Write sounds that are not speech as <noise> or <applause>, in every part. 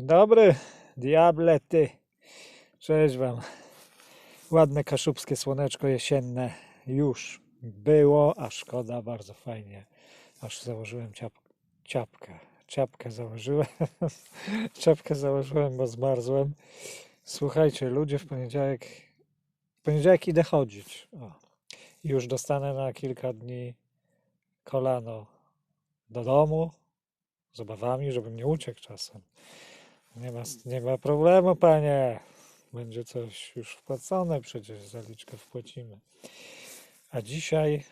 Dobry, diablety. Cześć wam. Ładne kaszubskie słoneczko jesienne już było, a szkoda, bardzo fajnie. Aż założyłem ciap, ciapkę. Ciapkę założyłem. <laughs> Czapkę założyłem, bo zmarzłem. Słuchajcie, ludzie w poniedziałek. W poniedziałek idę chodzić. O. Już dostanę na kilka dni kolano do domu z obawami, żebym nie uciekł czasem. Nie ma, nie ma problemu, panie. Będzie coś już wpłacone, przecież zaliczkę wpłacimy. A dzisiaj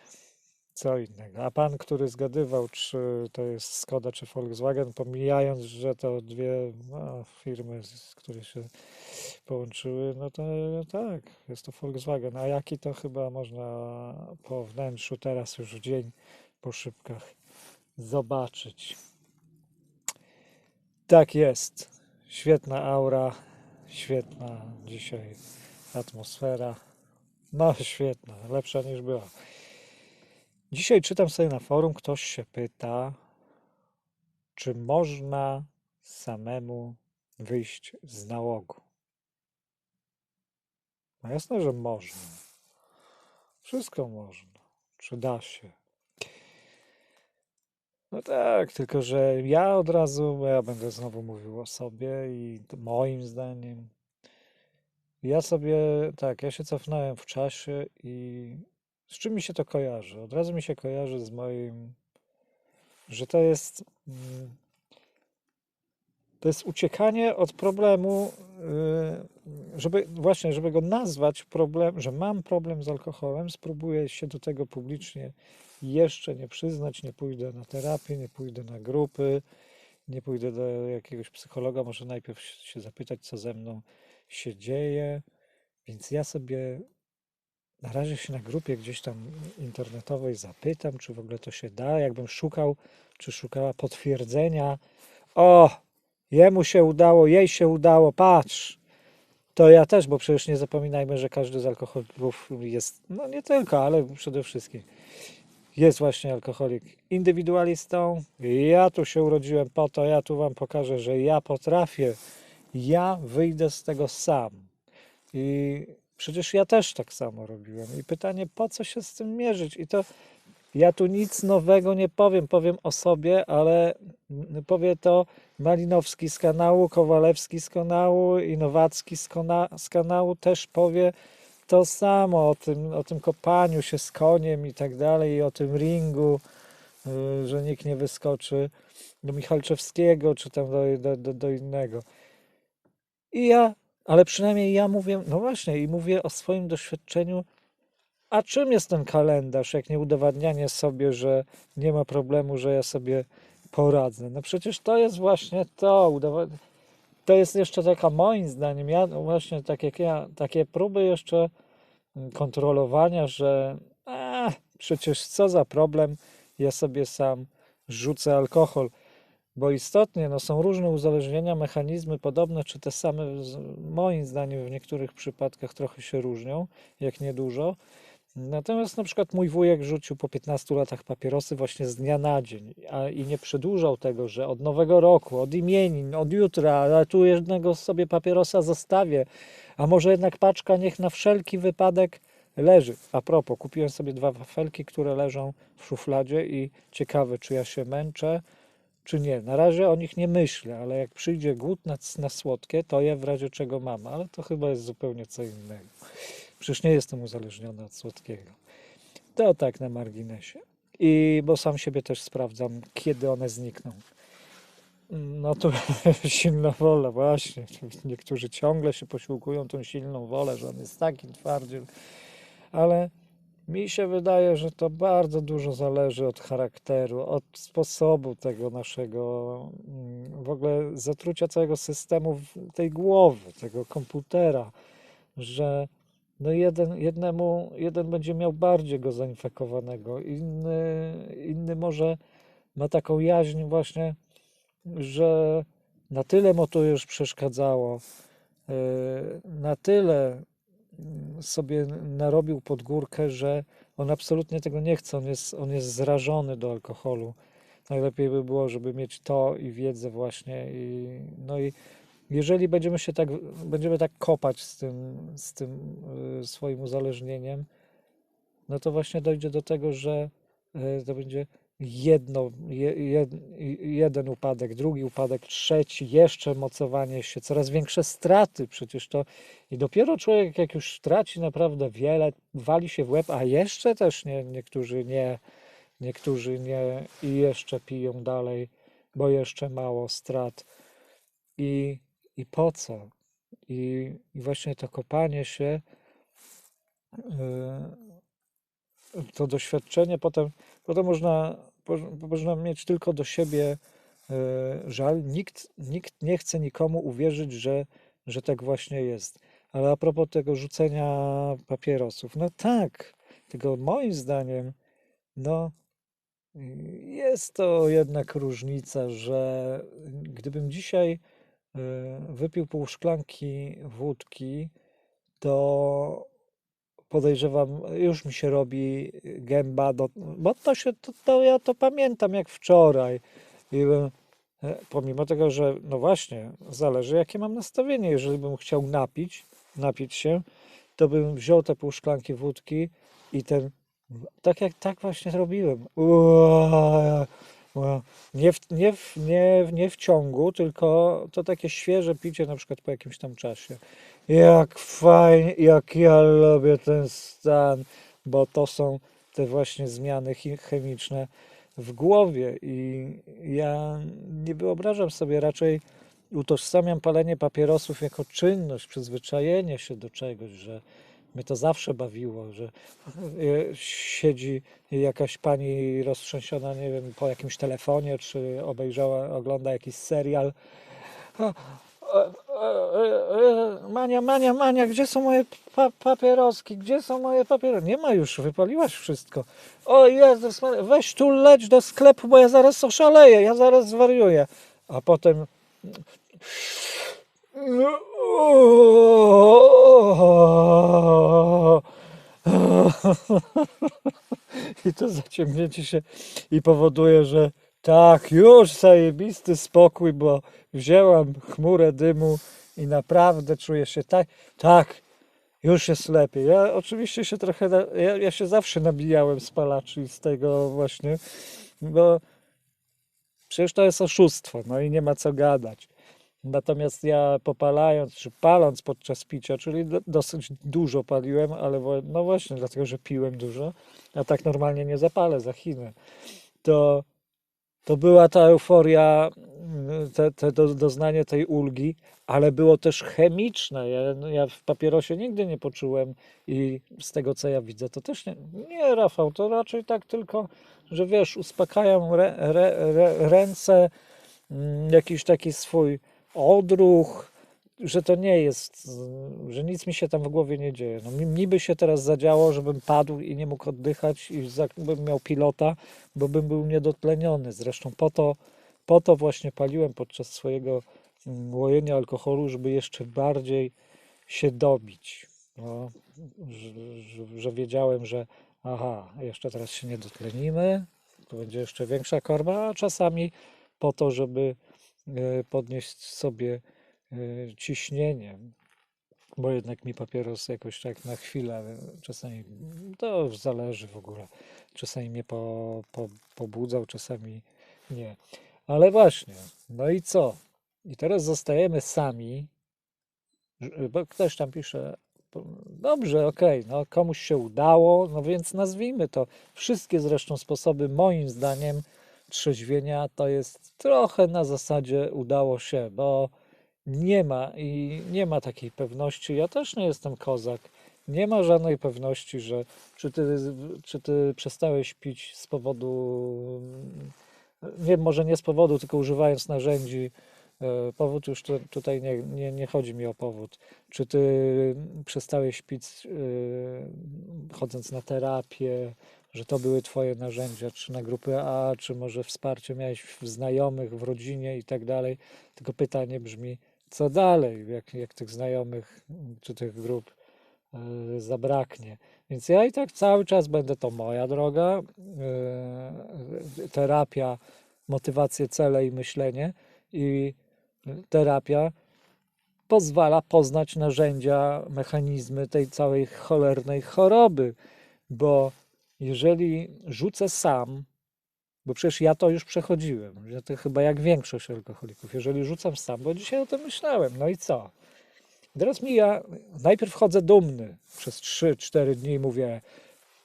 co innego. A pan, który zgadywał, czy to jest Skoda, czy Volkswagen, pomijając, że to dwie no, firmy, które się połączyły, no to tak, jest to Volkswagen. A jaki to chyba można po wnętrzu teraz już w dzień po szybkach zobaczyć. Tak jest. Świetna aura, świetna dzisiaj atmosfera. No, świetna, lepsza niż była. Dzisiaj czytam sobie na forum, ktoś się pyta, czy można samemu wyjść z nałogu. No jasne, że można. Wszystko można. Czy da się? No tak, tylko że ja od razu, bo ja będę znowu mówił o sobie i moim zdaniem, ja sobie, tak, ja się cofnąłem w czasie i z czym mi się to kojarzy? Od razu mi się kojarzy z moim, że to jest, mm, to jest uciekanie od problemu, y, żeby właśnie, żeby go nazwać problem, że mam problem z alkoholem, spróbuję się do tego publicznie jeszcze nie przyznać, nie pójdę na terapię, nie pójdę na grupy, nie pójdę do jakiegoś psychologa, może najpierw się zapytać, co ze mną się dzieje. Więc ja sobie na razie się na grupie gdzieś tam internetowej zapytam, czy w ogóle to się da. Jakbym szukał, czy szukała potwierdzenia. O, jemu się udało, jej się udało, patrz. To ja też, bo przecież nie zapominajmy, że każdy z alkoholików jest, no nie tylko, ale przede wszystkim jest właśnie alkoholik indywidualistą. Ja tu się urodziłem po to, ja tu wam pokażę, że ja potrafię, ja wyjdę z tego sam. I przecież ja też tak samo robiłem. I pytanie, po co się z tym mierzyć? I to ja tu nic nowego nie powiem, powiem o sobie, ale mm, powie to Malinowski z kanału, Kowalewski z kanału i Nowacki z, kona, z kanału też powie to samo o tym, o tym kopaniu się z koniem i tak dalej, i o tym ringu, y, że nikt nie wyskoczy do Michalczewskiego czy tam do, do, do, innego. I ja, ale przynajmniej ja mówię, no właśnie, i mówię o swoim doświadczeniu. A czym jest ten kalendarz, jak nie udowadnianie sobie, że nie ma problemu, że ja sobie poradzę? No przecież to jest właśnie to. To jest jeszcze taka, moim zdaniem, ja właśnie tak jak ja, takie próby jeszcze mm, kontrolowania, że a, przecież co za problem, ja sobie sam rzucę alkohol. Bo istotnie no, są różne uzależnienia, mechanizmy podobne, czy te same, moim zdaniem w niektórych przypadkach trochę się różnią, jak nie dużo. Natomiast na przykład mój wujek rzucił po 15 latach papierosy właśnie z dnia na dzień a, i nie przedłużał tego, że od nowego roku, od imienin, od jutra, ale tu jednego sobie papierosa zostawię, a może jednak paczka niech na wszelki wypadek leży. A propos, kupiłem sobie dwa wafelki, które leżą w szufladzie i ciekawe, czy ja się męczę, czy nie. Na razie o nich nie myślę, ale jak przyjdzie głód na, na słodkie, to je w razie czego mam, ale to chyba jest zupełnie co innego. Przecież nie jestem uzależniony od słodkiego. To tak na marginesie. I bo sam siebie też sprawdzam, kiedy one znikną. No to <laughs> silna wola, właśnie. Niektórzy ciągle się posiłkują tą silną wolę, że on jest taki twardziel, ale mi się wydaje, że to bardzo dużo zależy od charakteru, od sposobu tego naszego, mm, w ogóle zatrucia całego systemu tej głowy, tego komputera, że no jeden, jednemu, jeden będzie miał bardziej go zainfekowanego, inny, inny może ma taką jaźń właśnie, że na tyle mu to już przeszkadzało, yy, na tyle mm, sobie narobił pod górkę, że on absolutnie tego nie chce, on jest, on jest zrażony do alkoholu. najlepiej by było, żeby mieć to i wiedzę właśnie i no i jeżeli będziemy się tak, będziemy tak kopać z tym, z tym y, swoim uzależnieniem, no to właśnie dojdzie do tego, że y, to będzie jedno, je, jed, jeden upadek, drugi upadek, trzeci, jeszcze mocowanie się, coraz większe straty. Przecież to i dopiero człowiek, jak już traci naprawdę wiele, wali się w łeb, a jeszcze też nie, niektórzy nie, niektórzy nie i jeszcze piją dalej, bo jeszcze mało strat. I, i po co? I, I właśnie to kopanie się, yy, to doświadczenie potem, potem można, można mieć tylko do siebie yy, żal. Nikt, nikt nie chce nikomu uwierzyć, że, że tak właśnie jest. Ale a propos tego rzucenia papierosów, no tak, tylko moim zdaniem, no jest to jednak różnica, że gdybym dzisiaj wypił pół szklanki wódki, to podejrzewam, już mi się robi gęba, do, bo to się, to, to ja to pamiętam jak wczoraj. I bym, e, pomimo tego, że no właśnie, zależy jakie mam nastawienie. Jeżeli bym chciał napić, napić się, to bym wziął te pół szklanki wódki i ten, tak jak tak właśnie robiłem. Uaa, uaa. Nie w, nie, w, nie, nie w ciągu, tylko to takie świeże picie na przykład po jakimś tam czasie. Jak fajnie, jak ja lubię ten stan, bo to są te właśnie zmiany chemiczne w głowie i ja nie wyobrażam sobie raczej, utożsamiam palenie papierosów jako czynność, przyzwyczajenie się do czegoś, że mnie to zawsze bawiło, że e, siedzi jakaś pani roztrzęsiona, nie wiem, po jakimś telefonie, czy obejrzała, ogląda jakiś serial. Mania, Mania, Mania, gdzie są moje pa papieroski? Gdzie są moje papieroski? Nie ma już, wypaliłaś wszystko. O Jezus, weź tu leć do sklepu, bo ja zaraz oszaleję, ja zaraz zwariuję. A potem <laughs> I to zaciągnięcie się i powoduje, że tak, już zajebisty spokój, bo wzięłam chmurę dymu i naprawdę czuję się tak, tak, już jest lepiej. Ja oczywiście się trochę, ja, ja się zawsze nabijałem z palaczy z tego właśnie, bo przecież to jest oszustwo, no i nie ma co gadać. Natomiast ja popalając, czy paląc podczas picia, czyli do, dosyć dużo paliłem, ale no właśnie dlatego, że piłem dużo, a tak normalnie nie zapalę za Chiny, to, to była ta euforia, mm, te, te do, doznanie tej ulgi, ale było też chemiczne. Ja, no ja w papierosie nigdy nie poczułem i z tego, co ja widzę, to też nie, nie Rafał, to raczej tak tylko, że wiesz, uspokajam re, re, re, ręce, mm, jakiś taki swój odruch, że to nie jest, że nic mi się tam w głowie nie dzieje. No, mi, by się teraz zadziało, żebym padł i nie mógł oddychać i bym miał pilota, bo bym był niedotleniony. Zresztą po to, po to właśnie paliłem podczas swojego mm, łojenia alkoholu, żeby jeszcze bardziej się dobić. No, że, że, że wiedziałem, że aha, jeszcze teraz się nie dotlenimy, to będzie jeszcze większa korba, a czasami po to, żeby podnieść sobie e, ciśnienie, bo jednak mi papieros jakoś tak na chwilę, e, czasami to zależy w ogóle, czasami mnie po, po, pobudzał, czasami nie. Ale właśnie, no i co? I teraz zostajemy sami, bo ktoś tam pisze, dobrze, okej, no komuś się udało, no więc nazwijmy to. Wszystkie zresztą sposoby, moim zdaniem, trzeźwienia to jest trochę na zasadzie udało się, bo nie ma i nie ma takiej pewności. Ja też nie jestem kozak. Nie ma żadnej pewności, że czy ty, czy ty przestałeś pić z powodu, nie, może nie z powodu, tylko używając narzędzi. E, Powód już tu, tutaj nie, nie, nie chodzi mi o powód. Czy ty przestałeś pić e, chodząc na terapię, że to były twoje narzędzia, czy na grupy A, czy może wsparcie miałeś w znajomych, w rodzinie i tak dalej. Tylko pytanie brzmi, co dalej, jak, jak tych znajomych czy tych grup e, zabraknie. Więc ja i tak cały czas będę to moja droga. e, Terapia motywacje, cele i myślenie. I terapia pozwala poznać narzędzia, mechanizmy tej całej cholernej choroby, bo jeżeli rzucę sam, bo przecież ja to już przechodziłem, ja to chyba jak większość alkoholików, jeżeli rzucam sam, bo dzisiaj o tym myślałem, no i co? Teraz mi ja, najpierw chodzę dumny, przez 3-4 dni mówię,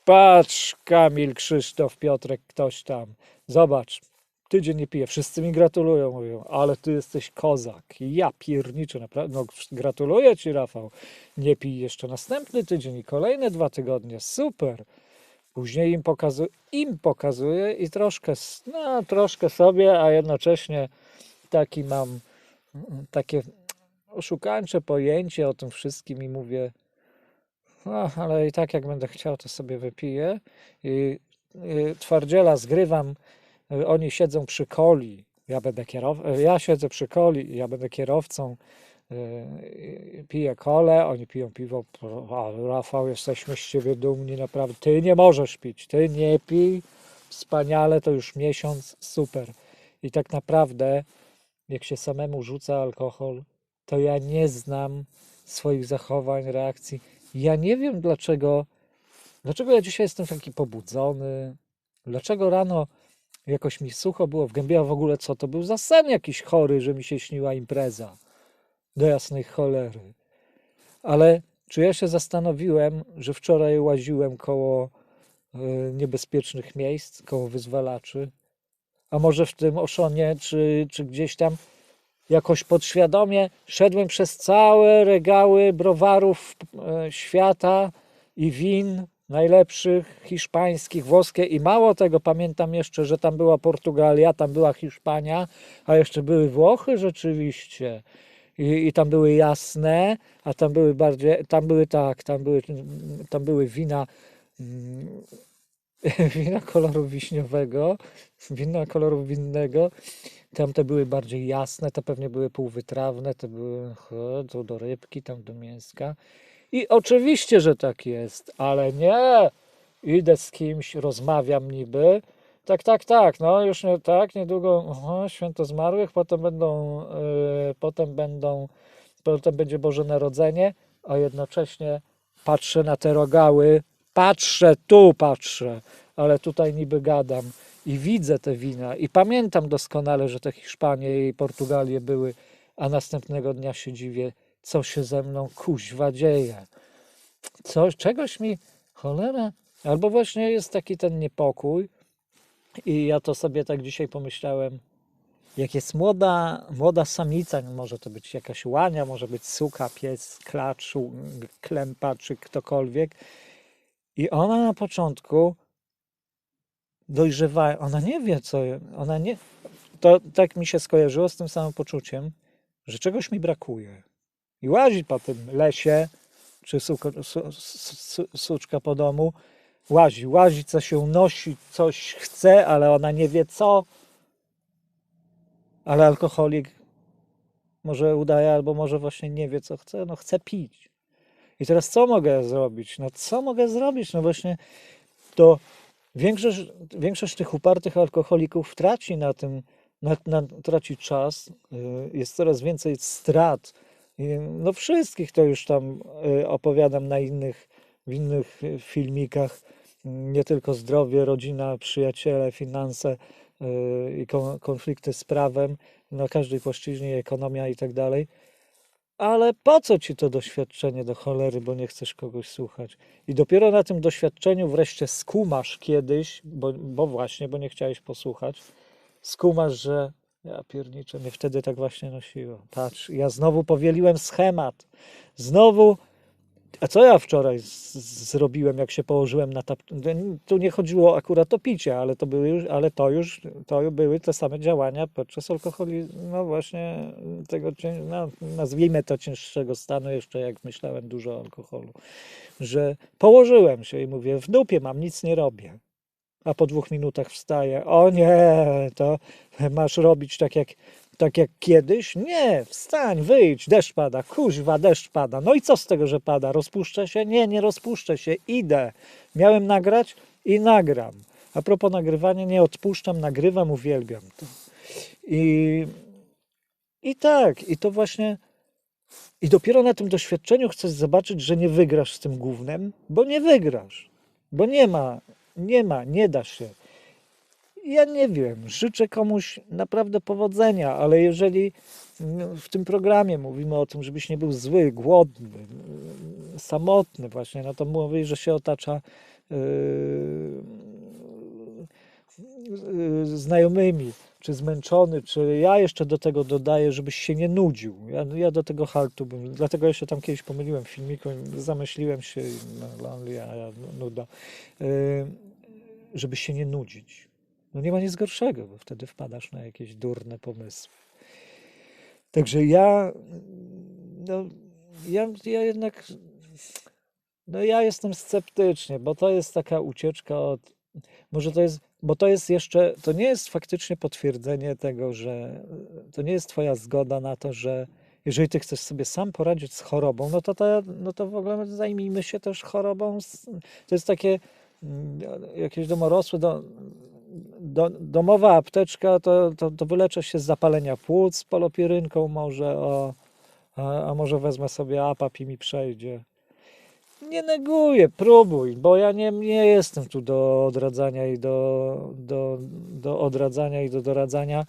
patrz Kamil, Krzysztof, Piotrek, ktoś tam, zobacz, tydzień nie piję, wszyscy mi gratulują, mówią, ale ty jesteś kozak, ja pierniczę, naprawdę, no gratuluję ci Rafał, nie pij jeszcze następny tydzień i kolejne dwa tygodnie, super. Później im, pokazu im pokazuję i troszkę, no, troszkę sobie, a jednocześnie taki mam takie oszukańcze pojęcie o tym wszystkim i mówię, no, ale i tak jak będę chciał, to sobie wypiję. I, i twardziela zgrywam, y, oni siedzą przy coli, ja będę kierow- y, ja siedzę przy coli, ja będę kierowcą, y, piję kolę, oni piją piwo, a Rafał, jesteśmy z ciebie dumni, naprawdę, ty nie możesz pić, ty nie pij, wspaniale, to już miesiąc, super. I tak naprawdę, jak się samemu rzuca alkohol, to ja nie znam swoich zachowań, reakcji. Ja nie wiem dlaczego, dlaczego ja dzisiaj jestem taki pobudzony, dlaczego rano jakoś mi sucho było w gębie, a w ogóle co to był za sen jakiś chory, że mi się śniła impreza. Do jasnej cholery. Ale czy ja się zastanowiłem, że wczoraj łaziłem koło y, niebezpiecznych miejsc, koło wyzwalaczy? A może w tym Oszonie, czy, czy gdzieś tam jakoś podświadomie szedłem przez całe regały browarów e, świata i win najlepszych, hiszpańskich, włoskie i mało tego, pamiętam jeszcze, że tam była Portugalia, tam była Hiszpania, a jeszcze były Włochy rzeczywiście. I, I tam były jasne, a tam były bardziej, tam były tak, tam były, tam były wina, mm, <laughs> wina koloru wiśniowego, wina koloru winnego, Tamte były bardziej jasne, te pewnie były półwytrawne, te były to do rybki, tam do mięska. I oczywiście, że tak jest, ale nie. Idę z kimś, rozmawiam niby. Tak, tak, tak, no już nie tak, niedługo aha, święto zmarłych, potem będą, yy, potem będą, potem będzie Boże Narodzenie, a jednocześnie patrzę na te rogały, patrzę, tu patrzę, ale tutaj niby gadam i widzę te wina i pamiętam doskonale, że te Hiszpanie i Portugalie były, a następnego dnia się dziwię, co się ze mną kuźwa dzieje. Coś, czegoś mi, cholera, albo właśnie jest taki ten niepokój i ja to sobie tak dzisiaj pomyślałem, jak jest młoda, młoda samica, może to być jakaś łania, może być suka, pies, klacz, klępa czy ktokolwiek i ona na początku dojrzewa, ona nie wie co, ona nie, to tak mi się skojarzyło z tym samym poczuciem, że czegoś mi brakuje. I łazi po tym lesie, czy suko, su, su, suczka po domu, łazi, łazi, co się unosi, coś chce, ale ona nie wie co. Ale alkoholik może udaje, albo może właśnie nie wie co chce, no chce pić. I teraz co mogę zrobić? No co mogę zrobić? No właśnie to Większość, większość tych upartych alkoholików traci na tym, na, na, traci czas, y, jest coraz więcej strat. I, No wszystkich to już tam y, opowiadam na innych, w innych y, filmikach. Nie tylko zdrowie, rodzina, przyjaciele, finanse y, i kon- konflikty z prawem na każdej płaszczyźnie, ekonomia i tak dalej. Ale po co ci to doświadczenie do cholery, bo nie chcesz kogoś słuchać? I dopiero na tym doświadczeniu wreszcie skumasz kiedyś, bo, bo właśnie, bo nie chciałeś posłuchać, skumasz, że ja pierniczę, mnie wtedy tak właśnie nosiło. Patrz, ja znowu powieliłem schemat. Znowu, a co ja wczoraj zrobiłem, jak się położyłem na tap... Tu nie chodziło akurat o picie, ale to były już, ale to już, to były te same działania podczas alkoholizmu, no właśnie tego, no, nazwijmy to cięższego stanu, jeszcze jak myślałem dużo o alkoholu, że położyłem się i mówię, w dupie mam, nic nie robię. A po dwóch minutach wstaję, o nie, to masz robić tak jak, tak jak kiedyś? Nie, wstań, wyjdź, deszcz pada, kuźwa, deszcz pada. No i co z tego, że pada? Rozpuszczę się? Nie, nie rozpuszczę się, idę. Miałem nagrać i nagram. A propos nagrywania, nie odpuszczam, nagrywam, uwielbiam to. I, i tak, i to właśnie. I dopiero na tym doświadczeniu chcesz zobaczyć, że nie wygrasz z tym głównym, bo nie wygrasz. Bo nie ma, nie ma, nie da się. Ja nie wiem, życzę komuś naprawdę powodzenia, ale jeżeli w tym programie mówimy o tym, żebyś nie był zły, głodny, samotny właśnie, no to mówi, że się otacza yy, yy, znajomymi, czy zmęczony, czy ja jeszcze do tego dodaję, żebyś się nie nudził. Ja, ja do tego haltu bym, dlatego ja się tam kiedyś pomyliłem w filmiku, zamyśliłem się, i no, lonely, a ja nuda, yy, żeby się nie nudzić. No nie ma nic gorszego, bo wtedy wpadasz na jakieś durne pomysły. Także ja, no, ja, ja jednak, no ja jestem sceptycznie, bo to jest taka ucieczka od, może to jest, bo to jest jeszcze, to nie jest faktycznie potwierdzenie tego, że to nie jest twoja zgoda na to, że jeżeli ty chcesz sobie sam poradzić z chorobą, no to, to, no to w ogóle zajmijmy się też chorobą. To jest takie mm, jakieś domorosłe, do, do, domowa apteczka, to, to, to wyleczę się z zapalenia płuc polopirynką może, o, a, może wezmę sobie apap i mi przejdzie. Nie neguję, próbuj, bo ja nie, nie jestem tu do odradzania i do, do, do odradzania i do doradzania.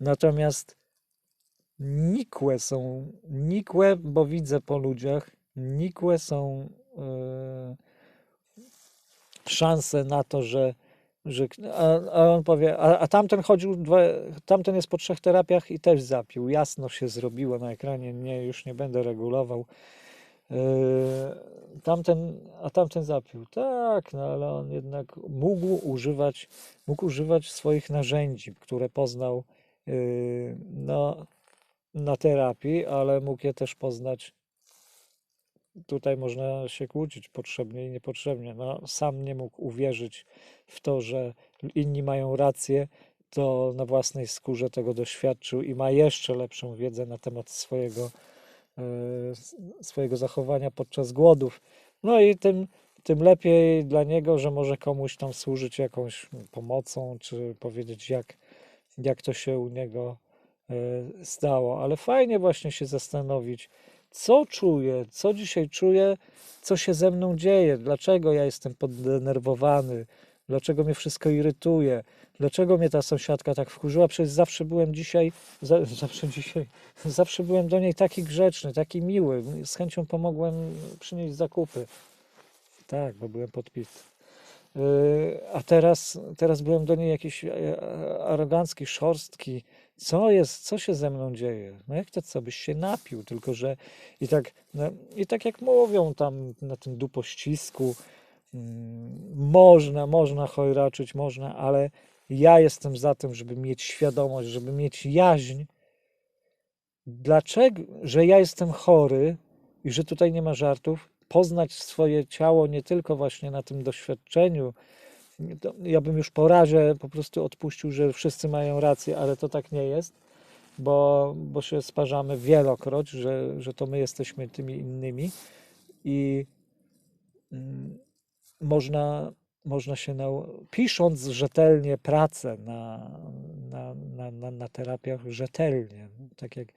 Natomiast nikłe są, nikłe, bo widzę po ludziach, nikłe są e, szanse na to, że, że a, a on powie, a, a tamten chodził, dwa, tamten jest po trzech terapiach i też zapił. Jasno się zrobiło na ekranie, nie, już nie będę regulował. Yy, tamten, a tamten zapił. Tak, no ale on jednak mógł używać, mógł używać swoich narzędzi, które poznał yy, no, na terapii, ale mógł je też poznać. Tutaj można się kłócić potrzebnie i niepotrzebnie. No, sam nie mógł uwierzyć w to, że inni mają rację, to na własnej skórze tego doświadczył i ma jeszcze lepszą wiedzę na temat swojego e, swojego zachowania podczas głodów. No i tym, tym lepiej dla niego, że może komuś tam służyć jakąś pomocą, czy powiedzieć, jak, jak to się u niego e, stało. Ale fajnie właśnie się zastanowić, co czuję, co dzisiaj czuję, co się ze mną dzieje, dlaczego ja jestem poddenerwowany, dlaczego mnie wszystko irytuje, dlaczego mnie ta sąsiadka tak wkurzyła. Przecież zawsze byłem dzisiaj, za, <laughs> zawsze dzisiaj, zawsze byłem do niej taki grzeczny, taki miły. Z chęcią pomogłem przynieść zakupy. Tak, bo byłem podpity. Yy, A teraz, teraz byłem do niej jakiś e, arogancki, szorstki. Co jest, co się ze mną dzieje? No jak to, co byś się napił, tylko że i tak, no, i tak jak mówią tam na tym dupościsku, mm, można, można chojraczyć, można, ale ja jestem za tym, żeby mieć świadomość, żeby mieć jaźń, dlaczego, że ja jestem chory i że tutaj nie ma żartów, poznać swoje ciało nie tylko właśnie na tym doświadczeniu. Ja bym już po razie po prostu odpuścił, że wszyscy mają rację, ale to tak nie jest, bo, bo się sparzamy wielokroć, że, że to my jesteśmy tymi innymi i mm, można, można się, nau- pisząc rzetelnie pracę na, na, na, na, na terapiach, rzetelnie, tak jak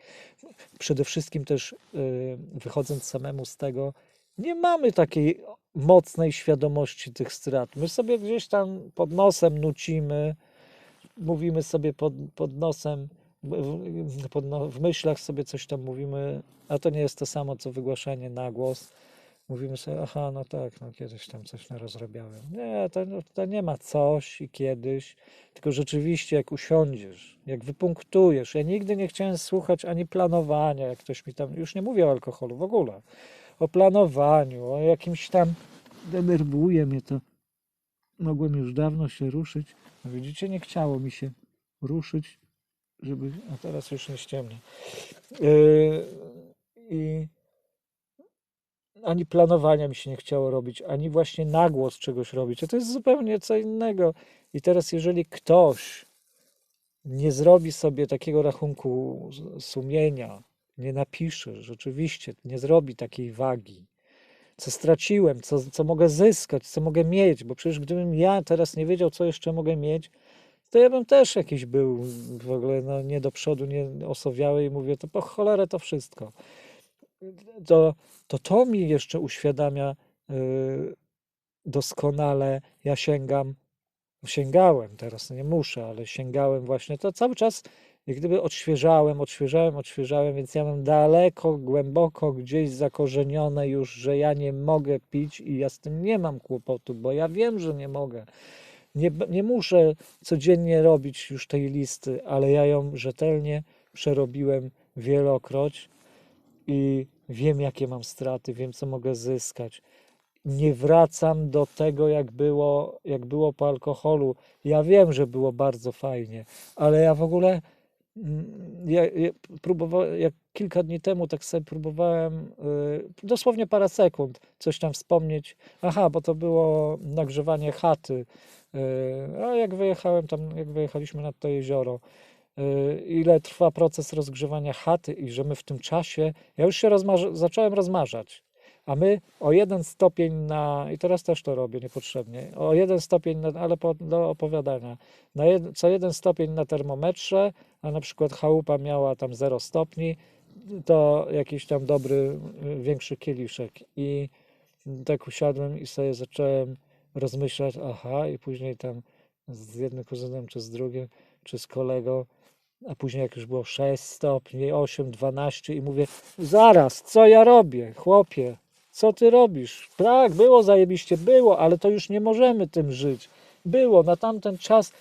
przede wszystkim też y, wychodząc samemu z tego, nie mamy takiej mocnej świadomości tych strat. My sobie gdzieś tam pod nosem nucimy, mówimy sobie pod, pod nosem, w- pod, no, w myślach sobie coś tam mówimy, a to nie jest to samo, co wygłaszanie na głos. Mówimy sobie, aha, no tak, no kiedyś tam coś narozrabiałem. Nie, to, no, to nie ma coś i kiedyś, tylko rzeczywiście jak usiądziesz, jak wypunktujesz. Ja nigdy nie chciałem słuchać ani planowania, jak ktoś mi tam, już nie mówię o alkoholu w ogóle, o planowaniu, o jakimś tam, denerwuje mnie to. Mogłem już dawno się ruszyć. No widzicie, nie chciało mi się ruszyć, żeby, a teraz już nie ściemnia. Yy, I ani planowania mi się nie chciało robić, ani właśnie nagłos czegoś robić. A to jest zupełnie co innego. I teraz, jeżeli ktoś nie zrobi sobie takiego rachunku sumienia, nie napisze, rzeczywiście, nie zrobi takiej wagi, co straciłem, co, co mogę zyskać, co mogę mieć, bo przecież gdybym ja teraz nie wiedział, co jeszcze mogę mieć, to ja bym też jakiś był w ogóle no, nie do przodu, nie osowiały i mówię, to po cholerę to wszystko. To to, to mi jeszcze uświadamia yy, doskonale, ja sięgam, sięgałem, teraz nie muszę, ale sięgałem właśnie, to cały czas jak gdyby odświeżałem, odświeżałem, odświeżałem, więc ja mam daleko, głęboko gdzieś zakorzenione już, że ja nie mogę pić i ja z tym nie mam kłopotu, bo ja wiem, że nie mogę. Nie, nie muszę codziennie robić już tej listy, ale ja ją rzetelnie przerobiłem wielokroć i wiem, jakie mam straty, wiem, co mogę zyskać. Nie wracam do tego, jak było, jak było po alkoholu. Ja wiem, że było bardzo fajnie, ale ja w ogóle ja, ja próbowałem, jak kilka dni temu tak sobie próbowałem, y, dosłownie parę sekund, coś tam wspomnieć. Aha, bo to było nagrzewanie chaty. y, A jak wyjechałem tam, jak wyjechaliśmy nad to jezioro, y, ile trwa proces rozgrzewania chaty i że my w tym czasie, ja już się rozmarza, zacząłem rozmarzać, a my o jeden stopień na, i teraz też to robię niepotrzebnie, o jeden stopień, na, ale po, do opowiadania, na jed, co jeden stopień na termometrze, a na przykład chałupa miała tam 0 stopni, to jakiś tam dobry, y, większy kieliszek. I tak usiadłem i sobie zacząłem rozmyślać, aha, i później tam z jednym kuzynem, czy z drugim, czy z kolegą, a później jak już było 6 stopni, 8, 12 i mówię, zaraz, co ja robię, chłopie, co ty robisz? Tak, było zajebiście, było, ale to już nie możemy tym żyć. Było, na tamten czas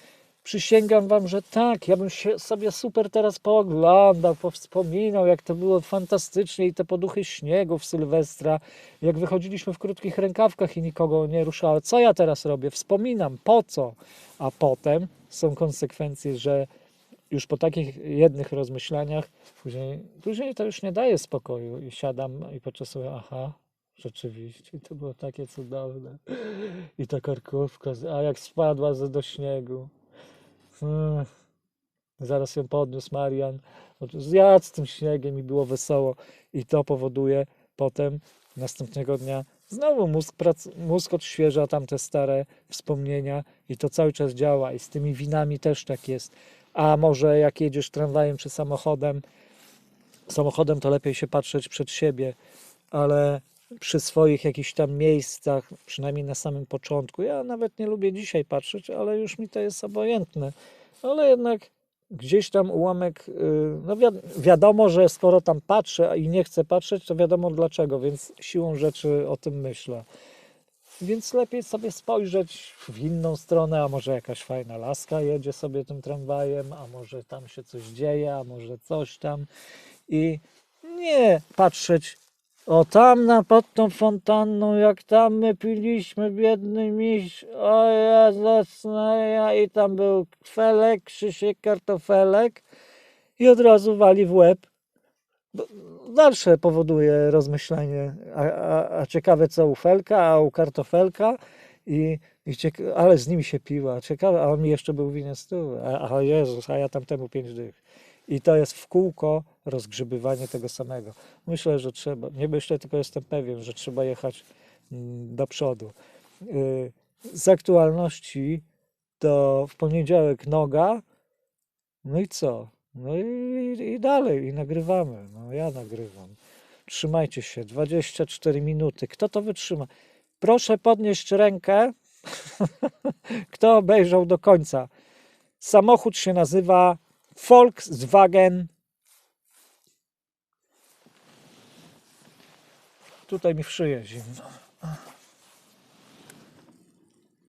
przysięgam wam, że tak, ja bym się sobie super teraz pooglądał, powspominał, jak to było fantastycznie i te poduchy śniegu w Sylwestra, jak wychodziliśmy w krótkich rękawkach i nikogo nie ruszało. Co ja teraz robię? Wspominam, po co? A potem są konsekwencje, że już po takich jednych rozmyślaniach, później, później to już nie daje spokoju i siadam i poczasuję, aha, rzeczywiście, to było takie cudowne. I ta karkówka, a jak spadła z- do śniegu. Hmm. Zaraz ją podniósł Marian. Zjadł z tym śniegiem i było wesoło. I to powoduje potem następnego dnia znowu mózg, prac, mózg odświeża tamte stare wspomnienia i to cały czas działa. I z tymi winami też tak jest. A może jak jedziesz tramwajem czy samochodem, samochodem to lepiej się patrzeć przed siebie, ale przy swoich jakichś tam miejscach, przynajmniej na samym początku, ja nawet nie lubię dzisiaj patrzeć, ale już mi to jest obojętne, ale jednak gdzieś tam ułamek, y, no wiad- wiadomo, że skoro tam patrzę i nie chcę patrzeć, to wiadomo dlaczego, więc siłą rzeczy o tym myślę. Więc lepiej sobie spojrzeć w inną stronę, a może jakaś fajna laska jedzie sobie tym tramwajem, a może tam się coś dzieje, a może coś tam. I nie patrzeć, o tam na pod tą fontanną, jak tam my piliśmy, biedny miś, o ja i tam był Felek, Krzysiek, Kartofelek i od razu wali w łeb. Dalsze powoduje rozmyślenie, a, a, a ciekawe co u Felka, a u Kartofelka i, i cieka- ale z nim się piła, ciekawe, a on mi jeszcze był winien stół, a, a Jezus, a ja tamtemu pięć dych. I to jest w kółko rozgrzebywanie tego samego. Myślę, że trzeba, nie myślę, tylko jestem pewien, że trzeba jechać mm, do przodu. Y, Z aktualności to w poniedziałek noga, no i co? No i, i dalej, i nagrywamy. No ja nagrywam. Trzymajcie się, 24 minuty. Kto to wytrzyma? Proszę podnieść rękę, <laughs> kto obejrzał do końca. Samochód się nazywa Volkswagen. Tutaj mi w szyję zimno.